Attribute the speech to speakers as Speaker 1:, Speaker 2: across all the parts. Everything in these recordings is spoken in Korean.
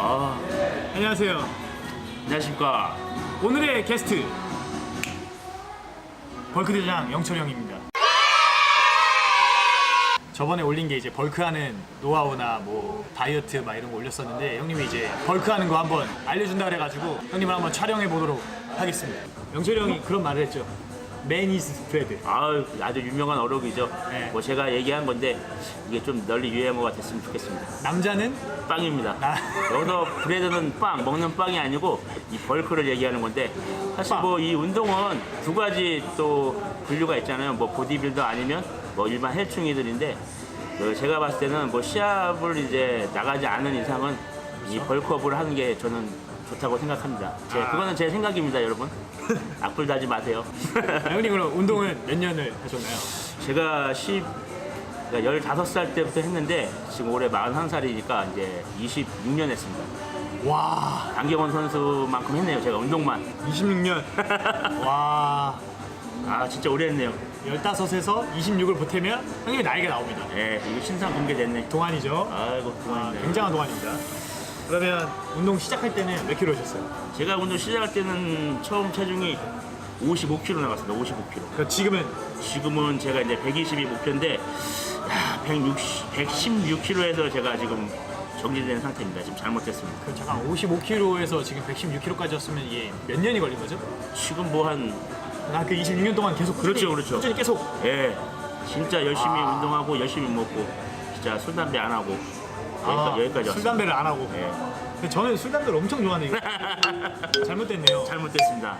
Speaker 1: 아,
Speaker 2: 안녕하세요.
Speaker 1: 안녕하십니까.
Speaker 2: 오늘의 게스트 벌크 대장 영철 형입니다. 저번에 올린 게 이제 벌크하는 노하우나 뭐 다이어트 막 이런 거 올렸었는데 형님이 이제 벌크하는 거 한번 알려준다 그래가지고 형님을 한번 촬영해 보도록 하겠습니다. 영철이 형이 그런 말을 했죠. Man is bread.
Speaker 1: 아, 아주 유명한 어록이죠.
Speaker 2: 네.
Speaker 1: 뭐 제가 얘기한 건데 이게 좀 널리 유행어가 됐으면 좋겠습니다.
Speaker 2: 남자는
Speaker 1: 빵입니다.
Speaker 2: 아.
Speaker 1: 여기서 브레드는 빵, 먹는 빵이 아니고 이 벌크를 얘기하는 건데 사실
Speaker 2: 빵.
Speaker 1: 뭐 이 운동은 두 가지 또 분류가 있잖아요. 뭐 보디빌더 아니면 뭐 일반 헬충이들인데 그 제가 봤을 때는 뭐 시합을 이제 나가지 않은 이상은 이 벌크업을 하는 게 저는 좋다고 생각합니다. 제,
Speaker 2: 아.
Speaker 1: 그거는 제 생각입니다, 여러분. 악플 다지 마세요.
Speaker 2: 아, 형님 그럼 운동을 몇 년을 하셨나요?
Speaker 1: 제가 10, 그러니까 15살 때부터 했는데 지금 올해 41살이니까 이제 26년 했습니다.
Speaker 2: 와
Speaker 1: 안경원 선수만큼 했네요. 제가 운동만.
Speaker 2: 26년. 와
Speaker 1: 아 진짜 오래 했네요.
Speaker 2: 15에서 26을 보태면 형님의 나이가 나옵니다.
Speaker 1: 예, 이거 신상 공개됐네.
Speaker 2: 동안이죠.
Speaker 1: 아이고
Speaker 2: 아,
Speaker 1: 그만입니다.
Speaker 2: 굉장한 동안입니다. 그러면 운동 시작할 때는 몇 킬로 하셨어요?
Speaker 1: 제가 운동 시작할 때는 처음 체중이 55kg 나갔습니다. 55kg.
Speaker 2: 그 지금은
Speaker 1: 지금은 제가 이제 120이 목표인데 야, 160, 116kg에서 제가 지금 정지된 상태입니다. 지금 잘못됐습니다.
Speaker 2: 그 잠깐 55kg에서 지금 116kg까지였으면 이게 몇 년이 걸린 거죠?
Speaker 1: 지금 뭐 한
Speaker 2: 나 그 26년 동안 계속 꾸준히,
Speaker 1: 그렇죠, 그렇죠.
Speaker 2: 꾸준히 계속
Speaker 1: 예, 진짜 열심히
Speaker 2: 아.
Speaker 1: 운동하고 열심히 먹고 진짜 술 담배 안 하고
Speaker 2: 아,
Speaker 1: 여기까지,
Speaker 2: 술
Speaker 1: 왔습니다.
Speaker 2: 담배를 안 하고.
Speaker 1: 예,
Speaker 2: 근데 저는 술 담배를 엄청 좋아하는데 이거 잘못됐네요.
Speaker 1: 잘못됐습니다.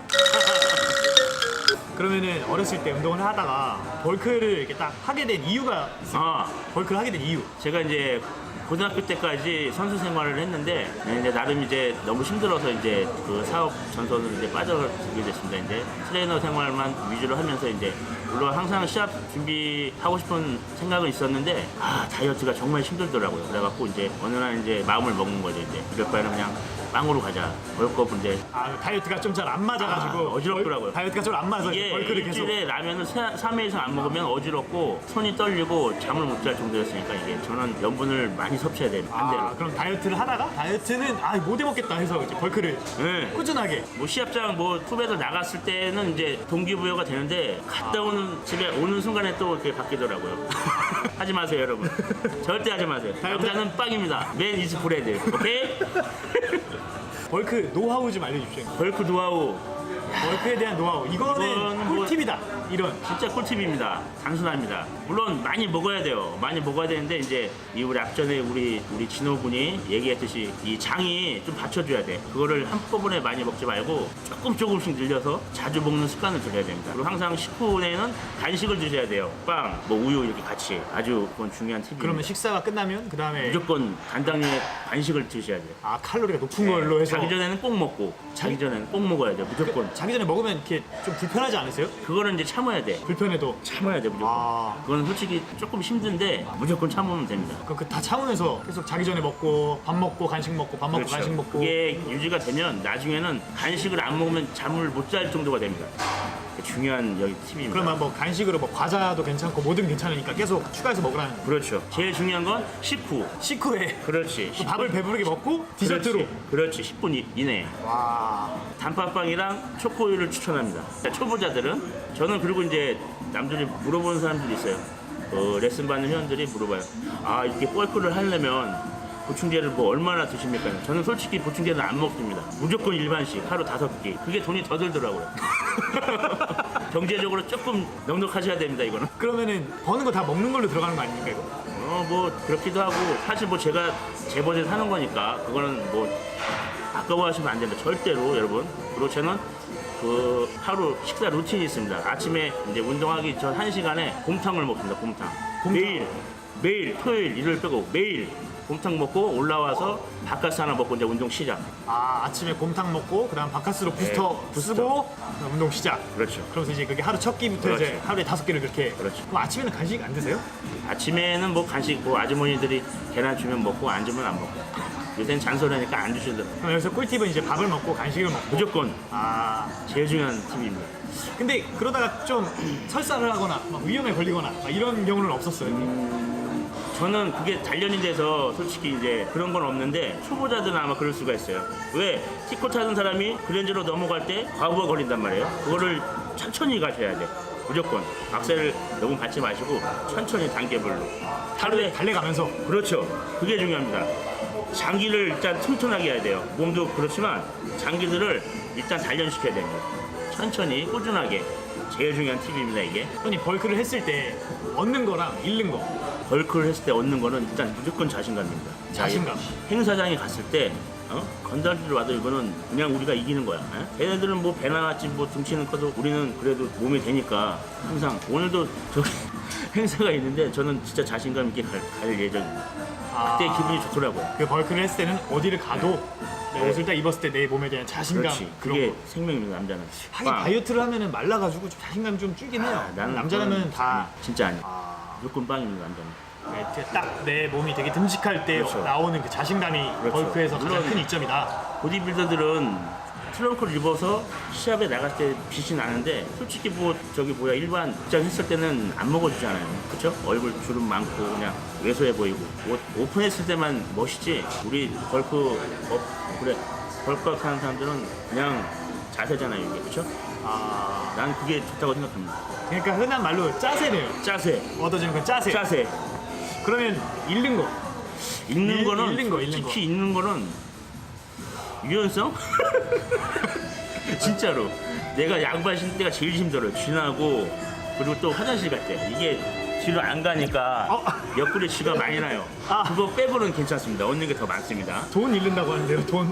Speaker 2: 그러면은 어렸을 때 운동을 하다가 벌크를 이렇게 딱 하게 된 이유가 있어요.
Speaker 1: 아,
Speaker 2: 벌크를 하게 된 이유.
Speaker 1: 제가 이제 고등학교 때까지 선수 생활을 했는데 이제 나름 이제 너무 힘들어서 이제 그 사업 전선으로 이제 빠져들게 됐습니다. 이제 트레이너 생활만 위주로 하면서 이제 물론 항상 시합 준비하고 싶은 생각은 있었는데 아 다이어트가 정말 힘들더라고요. 그래갖고 이제 어느 날 이제 마음을 먹는 거죠. 이제 이럴 바에는 그냥 빵으로 가자. 벌거 이제
Speaker 2: 아 다이어트가 좀 잘 안 맞아가지고
Speaker 1: 아, 어지럽더라고요.
Speaker 2: 벌- 다이어트가 좀 안 맞아서
Speaker 1: 이게
Speaker 2: 벌크를 계속.
Speaker 1: 일주일에 라면을 3회 이상 안 먹으면 어지럽고 손이 떨리고 잠을 못 잘 정도였으니까 이게 저는 염분을 많이 섭취해야 돼요. 반대로.
Speaker 2: 아 그럼 다이어트를 하다가 다이어트는 아 못 해먹겠다 해서 이제 벌크를
Speaker 1: 네.
Speaker 2: 꾸준하게
Speaker 1: 뭐 시합장 뭐 투배들 나갔을 때는 이제 동기부여가 되는데 갔다 오는 집에 오는 순간에 또 이렇게 바뀌더라고요. 하지 마세요 여러분. 절대 하지 마세요.
Speaker 2: 다이어트-
Speaker 1: 남자는 빵입니다. 맨 이즈 브레드. 오케이?
Speaker 2: 벌크 노하우 좀 알려주십시오.
Speaker 1: 벌크 노하우
Speaker 2: 벌크에 대한 노하우 이거는
Speaker 1: 이거는 뭐-
Speaker 2: 꿀팁이다. 이런
Speaker 1: 진짜 꿀팁입니다. 단순합니다. 물론 많이 먹어야 돼요. 많이 먹어야 되는데 이제 이 우리 앞전에 우리 우리 진호군이 얘기했듯이 이 장이 좀 받쳐줘야 돼. 그거를 한꺼번에 많이 먹지 말고 조금 조금씩 늘려서 자주 먹는 습관을 들여야 됩니다. 그리고 항상 식후에는 간식을 드셔야 돼요. 빵, 뭐 우유 이렇게 같이 아주 그건 중요한 팁입니다.
Speaker 2: 그러면 식사가 끝나면 그 다음에
Speaker 1: 무조건 단당류의 간식을 드셔야 돼요.
Speaker 2: 아 칼로리가 높은 걸로 해서
Speaker 1: 자기 전에는 꼭 먹고 자기 전에는 꼭 먹어야 돼요. 무조건.
Speaker 2: 자기 전에 먹으면 이렇게 좀 불편하지 않으세요?
Speaker 1: 그거는 이제 참아야 돼.
Speaker 2: 불편해도
Speaker 1: 참아야 돼 무조건.
Speaker 2: 아.
Speaker 1: 그건 솔직히 조금 힘든데 무조건 참으면 됩니다.
Speaker 2: 그 다 참으면서 계속 자기 전에 먹고 밥 먹고 간식 먹고 밥 먹고 간식 먹고
Speaker 1: 그렇죠. 그게 유지가 되면 나중에는 간식을 안 먹으면 잠을 못 잘 정도가 됩니다. 중요한 여기 팁입니다.
Speaker 2: 그러면 뭐 간식으로 뭐 과자도 괜찮고 뭐든 괜찮으니까 계속 추가해서 먹으라는 거.
Speaker 1: 그렇죠. 제일 중요한 건 식후.
Speaker 2: 식후에
Speaker 1: 그렇지.
Speaker 2: 또 밥을 배부르게 먹고 디저트로
Speaker 1: 그렇지. 그렇지. 10분 이- 이내에.
Speaker 2: 와
Speaker 1: 단팥빵이랑 초코우유를 추천합니다. 초보자들은 저는 그리고 이제 남들이 물어보는 사람들이 있어요. 어, 레슨 받는 회원들이 물어봐요. 아 이렇게 뻘크를 하려면 보충제를 뭐 얼마나 드십니까? 저는 솔직히 보충제는 안 먹습니다. 무조건 일반식 하루 다섯 끼. 그게 돈이 더 들더라고요. 경제적으로 조금 넉넉하셔야 됩니다. 이거는.
Speaker 2: 그러면은 버는 거 다 먹는 걸로 들어가는 거 아닙니까 이거?
Speaker 1: 어 뭐 그렇기도 하고 사실 뭐 제가 제 버젯 하는 거니까 그거는 뭐 아까워하시면 안 됩니다 절대로 여러분 그리고 저는 그 하루 식사 루틴이 있습니다 아침에 이제 운동하기 전 한 시간에 곰탕을 먹습니다 곰탕,
Speaker 2: 곰탕.
Speaker 1: 매일 매일 토요일 일요일 빼고 매일 곰탕 먹고 올라와서 바카스 하나 먹고 이제 운동 시작
Speaker 2: 아 아침에 곰탕 먹고 그다음 바카스로 부스터
Speaker 1: 네, 부스터.
Speaker 2: 그다음 운동 시작.
Speaker 1: 그렇죠
Speaker 2: 그러면서 이제 그게 하루 첫 끼부터 이제
Speaker 1: 그렇죠.
Speaker 2: 하루에 다섯 개를 그렇게.
Speaker 1: 그렇죠.
Speaker 2: 그럼 아침에는 간식 안 드세요?
Speaker 1: 아침에는 뭐 간식 뭐 아주머니들이 계란 주면 먹고 안 주면 안 먹고 요새는 잔소리하니까 안 주시더라고요
Speaker 2: 그럼 여기서 꿀팁은 이제 밥을 먹고 간식을 먹고.
Speaker 1: 무조건
Speaker 2: 아
Speaker 1: 제일 중요한 팁입니다
Speaker 2: 근데 그러다가 좀 설사를 하거나 막 위험에 걸리거나 막 이런 경우는 없었어요.
Speaker 1: 저는 그게 단련이 돼서 솔직히 이제 그런 건 없는데 초보자들은 아마 그럴 수가 있어요. 왜 티코 타는 사람이 그랜저로 넘어갈 때 과부하 걸린단 말이에요. 그거를 천천히 가셔야 돼. 무조건 악셀을 너무 밟지 마시고 천천히 단계별로 하루에
Speaker 2: 달래가면서
Speaker 1: 그렇죠. 그게 중요합니다. 장기를 일단 튼튼하게 해야 돼요. 몸도 그렇지만 장기들을 일단 단련시켜야 됩니다. 천천히 꾸준하게 제일 중요한 팁입니다 이게.
Speaker 2: 형님 벌크를 했을 때 얻는 거랑 잃는 거
Speaker 1: 벌크를 했을 때 얻는 거는 일단 무조건 자신감입니다.
Speaker 2: 자신감.
Speaker 1: 행사장에 갔을 때 어? 건달들 와도 이거는 그냥 우리가 이기는 거야. 에? 얘네들은 뭐 배나 같지 뭐 등치는 커도 우리는 그래도 몸이 되니까 항상 오늘도 저기 행사가 있는데 저는 진짜 자신감 있게 갈, 갈 예정입니다.
Speaker 2: 아,
Speaker 1: 그때 기분이 좋더라고요.
Speaker 2: 그 벌크를 했을 때는 어디를 가도 내
Speaker 1: 네.
Speaker 2: 옷을 딱 입었을 때 내 몸에 대한 자신감
Speaker 1: 그렇지.
Speaker 2: 그런
Speaker 1: 그게
Speaker 2: 거.
Speaker 1: 생명입니다 남자는.
Speaker 2: 하긴
Speaker 1: 빵.
Speaker 2: 다이어트를 하면은 말라가지고 좀 자신감이 좀 줄긴 해요.
Speaker 1: 아, 나는
Speaker 2: 남자라면
Speaker 1: 그건
Speaker 2: 다
Speaker 1: 진짜 아니야.
Speaker 2: 아,
Speaker 1: 무조건 빵입니다 남자는.
Speaker 2: 딱 내 몸이 되게 듬직할 때
Speaker 1: 그렇죠.
Speaker 2: 나오는 그 자신감이
Speaker 1: 그렇죠.
Speaker 2: 벌크에서 가장
Speaker 1: 물론-
Speaker 2: 큰 이점이다.
Speaker 1: 보디빌더들은 트렁크를 입어서 시합에 나갈 때 빛이 나는데 솔직히 뭐 저기 뭐야 일반 직장 했을 때는 안 먹어주잖아요 그쵸? 얼굴 주름 많고 그냥 왜소해 보이고 옷 오픈했을 때만 멋있지 우리 벌크 업 그래 벌크업 하는 사람들은 그냥 자세잖아요 이게 그쵸?
Speaker 2: 아,
Speaker 1: 난 그게 좋다고 생각합니다
Speaker 2: 그러니까 흔한 말로 짜세네요.
Speaker 1: 짜세
Speaker 2: 얻어지는 건 짜세.
Speaker 1: 짜세
Speaker 2: 그러면 잃는 거.
Speaker 1: 읽는
Speaker 2: 읽-
Speaker 1: 거는
Speaker 2: 읽는 거, 읽는
Speaker 1: 솔직히 읽는 거는 유연성? 진짜로 내가 양발 신을 때가 제일 힘들어요 쥐나고 그리고 또 화장실 갈 때 이게 뒤로 안 가니까
Speaker 2: 어?
Speaker 1: 옆구리에 쥐가 많이 나요
Speaker 2: 아.
Speaker 1: 그거 빼고는 괜찮습니다 얻는 게 더 많습니다
Speaker 2: 돈 잃는다고 하는데요. 돈.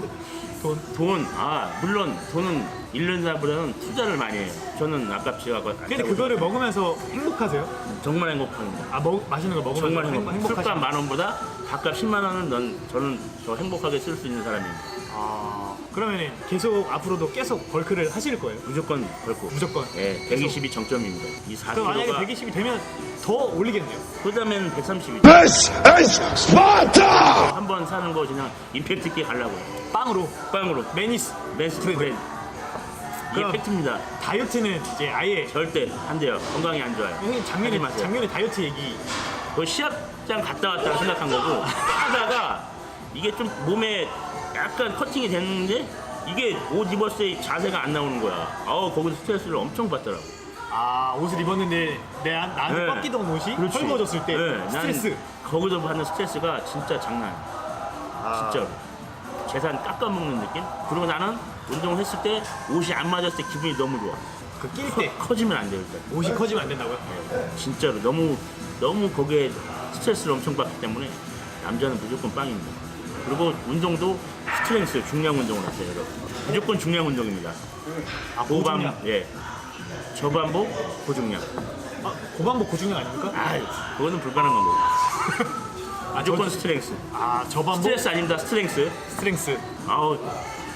Speaker 2: 돈.
Speaker 1: 돈, 아 물론 돈은 잃는다보다는 투자를 많이 해요 저는 아깝지 않고
Speaker 2: 근데 그거를 먹으면서 행복하세요?
Speaker 1: 정말 행복합니다
Speaker 2: 아, 먹, 맛있는 걸 먹으면서
Speaker 1: 정말
Speaker 2: 행-
Speaker 1: 행복.
Speaker 2: 행복하시
Speaker 1: 술값 만 원보다 밥값 10만 원은 넌 저는 더 행복하게 쓸 수 있는 사람입니다.
Speaker 2: 아, 그러면 계속 앞으로도 계속 벌크를 하실 거예요?
Speaker 1: 무조건 걸고.
Speaker 2: 무조건.
Speaker 1: 예, 120이 정점입니다. 이
Speaker 2: 그럼 만약에
Speaker 1: 4kg가
Speaker 2: 120이 되면 더 올리겠네요.
Speaker 1: 그다음엔 130이죠.
Speaker 3: This is Sparta!
Speaker 1: 한 번 사는 거 그냥 임팩트 있게 가려고요.
Speaker 2: 빵으로
Speaker 1: 빵으로
Speaker 2: 매니스
Speaker 1: 맨스
Speaker 2: 브레드.
Speaker 1: 브레드. 이게
Speaker 2: 그럼-
Speaker 1: 팩트입니다.
Speaker 2: 다이어트는 이제 아예
Speaker 1: 절대 안 돼요. 건강이 안 좋아요.
Speaker 2: 형님 작년에
Speaker 1: 하지 마세요.
Speaker 2: 작년에 다이어트 얘기
Speaker 1: 그 시합장 갔다 왔다 생각한 거고 하다가 이게 좀 몸에 약간 커팅이 됐는데 이게 옷 입었을 때 자세가 안 나오는 거야. 아우 거기서 스트레스를 엄청 받더라고.
Speaker 2: 아 옷을 입었는데 내 안- 나한테
Speaker 1: 네.
Speaker 2: 꺾이던 옷이
Speaker 1: 그렇지.
Speaker 2: 헐거워졌을 때
Speaker 1: 네, 난
Speaker 2: 스트레스
Speaker 1: 거기서 받는 스트레스가 진짜 장난 아니야.
Speaker 2: 아,
Speaker 1: 진짜로. 재산 깎아먹는 느낌? 그리고 나는 운동을 했을 때 옷이 안 맞았을 때 기분이 너무 좋아.
Speaker 2: 그낄 때
Speaker 1: 커 지면 안 돼요, 일단.
Speaker 2: 옷이 커지면 안 된다고요?
Speaker 1: 진짜로. 너무, 너무 거기에 스트레스를 엄청 받기 때문에 남자는 무조건 빵입니다. 그리고 운동도 스트렝스, 중량 운동을 하세요, 여러분. 무조건 중량 운동입니다.
Speaker 2: 아
Speaker 1: 고반,
Speaker 2: 고중량
Speaker 1: 예. 저반복, 고중량.
Speaker 2: 아, 고반복 고중량 아닙니까?
Speaker 1: 아 그거는 불가능한 거고.
Speaker 2: 아,
Speaker 1: 무조건
Speaker 2: 저-
Speaker 1: 스트렝스.
Speaker 2: 아 저반복
Speaker 1: 스트레스 아닙니다, 스트렝스.
Speaker 2: 스트렝스
Speaker 1: 아우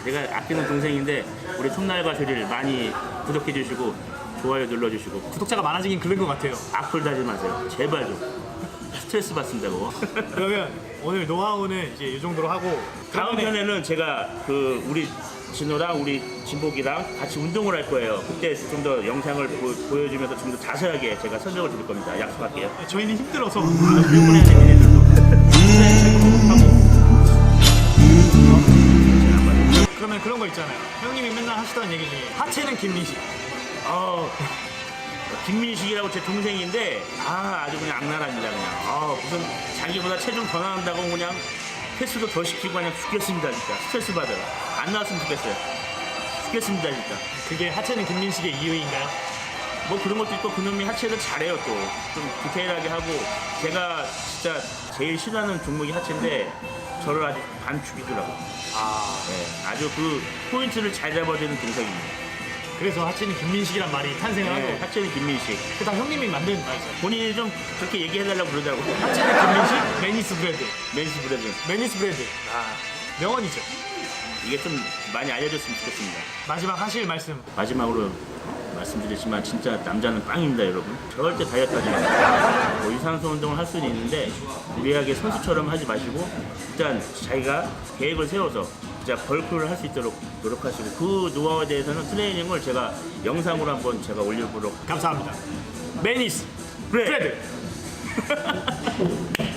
Speaker 1: 내가 아끼는 동생인데 우리 톱날과 소리를 많이 구독해 주시고 좋아요 눌러 주시고
Speaker 2: 구독자가 많아지긴 그런 것 같아요.
Speaker 1: 악플 달지 마세요 제발 좀 스트레스 받습니다 그거
Speaker 2: 그러면 오늘 노하우는 이제 이 정도로 하고
Speaker 1: 다음
Speaker 2: 그러면은
Speaker 1: 편에는 제가 그 우리 진호랑 우리 진복이랑 같이 운동을 할 거예요 그때 좀 더 영상을 보, 여주면서 좀 더 자세하게 제가 설명을 드릴 겁니다 약속할게요
Speaker 2: 저희는 힘들어서
Speaker 1: 무조건 해야 돼 얘네들도
Speaker 2: 그러면 그런 거 있잖아요. 형님이 맨날 하시던 얘기 중에 하체는 김민식.
Speaker 1: 아 김민식이라고 제 동생인데 아 아주 그냥 악랄합니다 그냥. 아 무슨 자기보다 체중 더 나온다고 그냥 횟수도 더 시키고 그냥 죽겠습니다 진짜. 스트레스 받아요. 안 나왔으면 좋겠어요. 죽겠습니다 진짜.
Speaker 2: 그게 하체는 김민식의 이유인가요?
Speaker 1: 뭐 그런 것도 있고 그놈이 하체를 잘해요 또. 좀 디테일하게 하고. 제가 진짜 제일 싫어하는 종목이 하체인데 저를 아주 반죽이더라고
Speaker 2: 아.
Speaker 1: 네, 아주 그 포인트를 잘 잡아주는 동생입니다
Speaker 2: 그래서 하체는 김민식이란 말이 탄생을
Speaker 1: 네,
Speaker 2: 하고
Speaker 1: 하체는 김민식
Speaker 2: 그 다 형님이 만든 말이죠.
Speaker 1: 본인이 좀 그렇게 얘기해달라고 그러더라고
Speaker 2: 하체는 김민식, 매니스 브레드.
Speaker 1: 맨스 브레드
Speaker 2: 매니스 브레드. 아 명언이죠.
Speaker 1: 이게 좀 많이 알려줬으면 좋겠습니다.
Speaker 2: 마지막 하실 말씀.
Speaker 1: 마지막으로 말씀드리지만 진짜 남자는 빵입니다, 여러분. 절대 다이어트 하지 마세요. 뭐 유산소 운동을 할 수는 있는데 무리하게 선수처럼 하지 마시고 일단 자기가 계획을 세워서 진짜 벌크를 할 수 있도록 노력하시고 그 노하우에 대해서는 트레이닝을 제가 영상으로 한번 제가 올려보도록
Speaker 2: 감사합니다. 매니스 브레드.